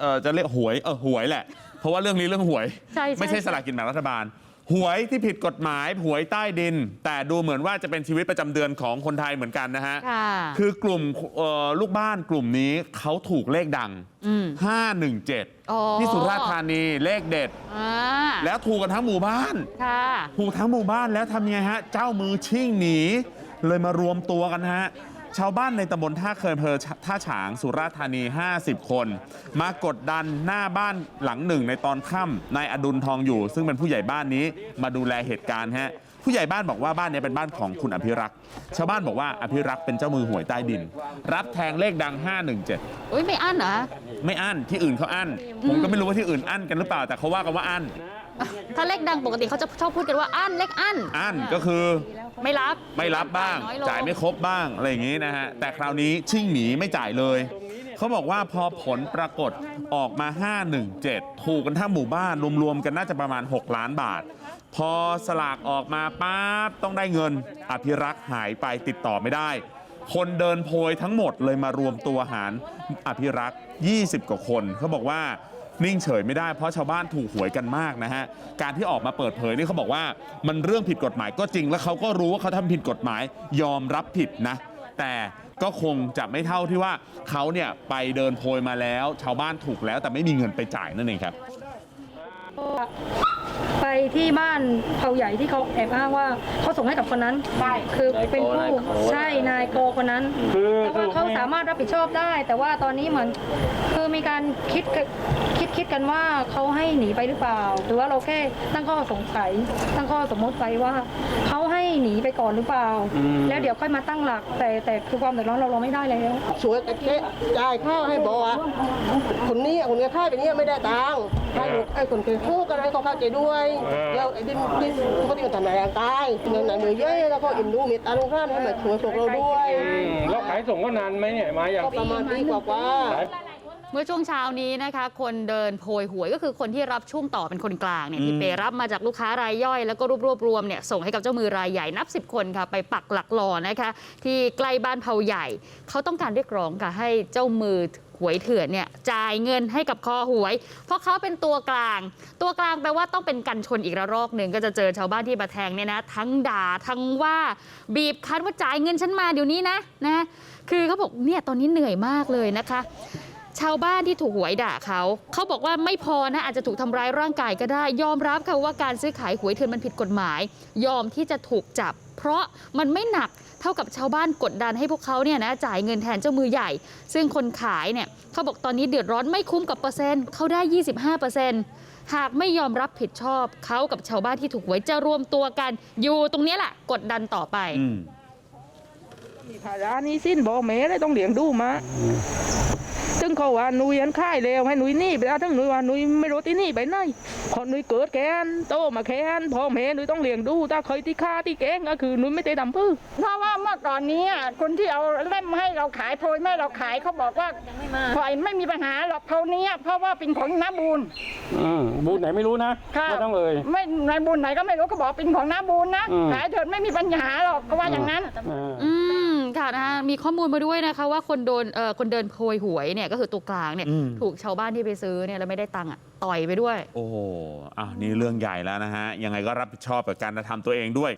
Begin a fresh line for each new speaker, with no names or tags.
เอ่อจะเรียกหวยเออหวยแหละ เพราะว่าเรื่องนี้เรื่องหวย
ใช่ใช่
ไม่ใช่สลากกินแบ่งรัฐบาล หวยที่ผิดกฎหมายหวยใต้ดิน แต่ดูเหมือนว่าจะเป็นชีวิตประจำเดือนของคนไทยเหมือนกันนะฮะ
ค่ะ
คือกลุ่มเอ่อลูกบ้านกลุ่มนี้เขาถูกเลขดัง
อืม
517
อ๋อ
ที่สุราษฎร์ธานีเลขเด็ด
อ่า
แล้วถูกกันทั้งหมู่บ้าน
ค่ะ
ถูกทั้งหมู่บ้านแล้วทำยังไงฮะ เจ้ามือชิ่งหนี เลยมารวมตัวกันฮะ ชาวบ้านในตำบลท่าเคินอำเพอท่าฉางสุราษฎร์ธานี 50 คน มากดดันหน้าบ้านหลังหนึ่งในตอนค่ำนายอดุลทองอยู่ ซึ่งเป็นผู้ใหญ่บ้านนี้มาดูแลเหตุการณ์ฮะผู้ใหญ่บ้านบอกว่าบ้านนี้เป็นบ้านของคุณอภิรักษ์ ชาวบ้านบอกว่าอภิรักษ์เป็นเจ้ามือหวยใต้ดิน รับแทงเลขดัง 517
อุ้ยไม่อั้นเหรอ
ไม่อั้นที่อื่นเขาอั้น ผมก็ไม่รู้ว่าที่อื่นอั้นกันหรือเปล่า แต่เขาว่ากันว่าอั้น
ถ้าเลขดังปกติเขาจะชอบพูดกันว่าอั้นเลขอั้น
อั้นก็คือ
ไม่รับ
ไม่รับบ้าง
น้อยล
จ่ายไม่ครบบ้างอะไรอย่างนี้นะฮะ แต่คราวนี้ชิ่งหนีไม่จ่ายเลย เขาบอกว่าพอผลปรากฏออกมา 517 ถูกกันทั้งหมู่บ้านรวมๆกันน่าจะประมาณ 6 ล้านบาท พอสลากออกมาปั๊บต้องได้เงิน อภิรักษ์หายไปติดต่อไม่ได้ คนเดินโพยทั้งหมดเลยมารวมตัวหารอภิรักษ์ 20 กว่าคน เขาบอกว่า นิ่งเฉยไม่ได้เพราะชาวบ้านถูกหวยกันมากนะฮะ การที่ออกมาเปิดเผยนี่เขาบอกว่ามันเรื่องผิดกฎหมายก็จริง แล้วเขาก็รู้ว่าเขาทำผิดกฎหมายยอมรับผิดนะ แต่ก็คงจะไม่เท่าที่ว่าเขาเนี่ยไปเดินโพยมาแล้ว ชาวบ้านถูกแล้วแต่ไม่มีเงินไปจ่ายนั่นเองครับ
ที่บ้านเขาใหญ่ที่เขาแอบอ้างว่าเขาส่งให้กับคนนั้นใช่คือเป็นผู้ใช่นายโกคนนั้น
คือ
แต่ว่าเขาสามารถรับผิดชอบได้ แต่ว่าตอนนี้เหมือนคือมีการคิดกันคิดคิดกันว่าเขาให้หนีไปหรือเปล่า หรือว่าเราแค่ตั้งข้อสงสัยตั้งข้อสมมติไปว่าเขาให้หนีไปก่อนหรือเปล่า แล้วเดี๋ยวค่อยมาตั้งหลัก แต่แต่คือความเดือดร้อนเราเราไม่ได้แล้ว
ช่วยกันแค่จ่ายข้าวให้บอกว่าคนนี้คนนี้ค่ายไปนี้ไม่ได้ตังค์ให้ลูกไอ้คนเคยคู่กันให้เขาเข้าใจด้วยแล้วไอ้ดินดินปกติมันทำลายร่างกายเงินหนังเนื้อเยอะแล้วก็อินดูเมตตาลงท่านให้มาช่วยพวกเราด้วย
อืมแล้วขายส่งก็นานไหมเนี่ยมาอย่าง
ก็ประมาณปีกว่าๆ
ขาย
เมื่อช่วงเช้านี้นะคะ คนเดินโพยหวยก็คือคนที่รับช่วงต่อเป็นคนกลางเนี่ยที่ไปรับมาจากลูกค้ารายย่อย แล้วก็รวบรวบรวมเนี่ยส่งให้กับเจ้ามือรายใหญ่นับ 10 คนค่ะ ไปปักหลักรอนะคะ ที่ใกล้บ้านเผาใหญ่ เขาต้องการเรียกร้องค่ะให้เจ้ามือ หวยเถื่อนเนี่ยจ่ายเงินให้กับคอหวย เพราะเขาเป็นตัวกลาง ตัวกลางแปลว่าต้องเป็นกันชนอีกระรอกหนึ่งก็จะเจอชาวบ้านที่มาแทงเนี่ยนะทั้งด่าทั้งว่าบีบคั้นว่าจ่ายเงินฉันมาเดี๋ยวนี้นะนะคือเขาบอกเนี่ยตอนนี้เหนื่อยมากเลยนะคะ ชาวบ้านที่ถูกหวยด่าเขา เขาบอกว่าไม่พอนะอาจจะถูกทำร้ายร่างกายก็ได้ ยอมรับค่ะว่าการซื้อขายหวยเถื่อนมันผิดกฎหมาย ยอมที่จะถูกจับ เพราะมันไม่หนักเท่ากับชาวบ้านกดดันให้พวกเขาเนี่ยนะจ่ายเงินแทนเจ้ามือใหญ่ ซึ่งคนขายเนี่ยเขาบอกตอนนี้เดือดร้อนไม่คุ้มกับเปอร์เซ็นต์เขาได้ 25เปอร์เซ็นต์หากไม่ยอมรับผิดชอบเขากับชาวบ้านที่ถูกหวยจะรวมตัวกัน อยู่ตรงเนี้ยแหละกดดันต่อไป
อืม
มีภาระหนี้สิ้นบอกแม่เลยต้องเลี้ยงดูมา ถึงเขาว่าหนุยอันค่ายแล้วให้หนุยหนี่ไปแล้วถึงหนุยว่าหนุยไม่รู้ที่หนี่ไปไหนเพอหนุยเกิดแค้นโตมาแค้นพ่อแม่หนุยต้องเลี้ยงดูถ้าเคยที่ฆ่าที่แกล้งก็คือหนุยไม่ได้ดำพื้น
เพราะว่าเมื่อก่อนนี้อะคนที่เอาเล่มให้เราขายโพยแม่เราขายเขาบอกว่าพลอยไม่มีปัญหาหรอกเท่านี้เพราะว่าเป็นของน้าบูน
อืมบูธไหนไม่รู้นะ
ค่ะ
ไม่ต้องเอ่ย
ไม่ในบุญไหนก็ไม่รู้เขาบอกเป็นของน้าบูนนะ
อืม
ขายเถิดไม่มีปัญหาหรอกก็ว่าอย่างนั้น
อ่า
อืมค่ะ นะคะมีข้อมูลมาด้วยนะคะว่าคนโดนเอ่อคนเดินโพยหวยเนี่ยก็คือตัวกลางเนี่ย
อืม
ถูกชาวบ้านที่ไปซื้อเนี่ยแล้วไม่ได้ตังค์อะต่อยไปด้วย
โอ้โหอ้าวนี่เรื่องใหญ่แล้วนะฮะ ยังไงก็รับผิดชอบกับการกระทำตัวเองด้วย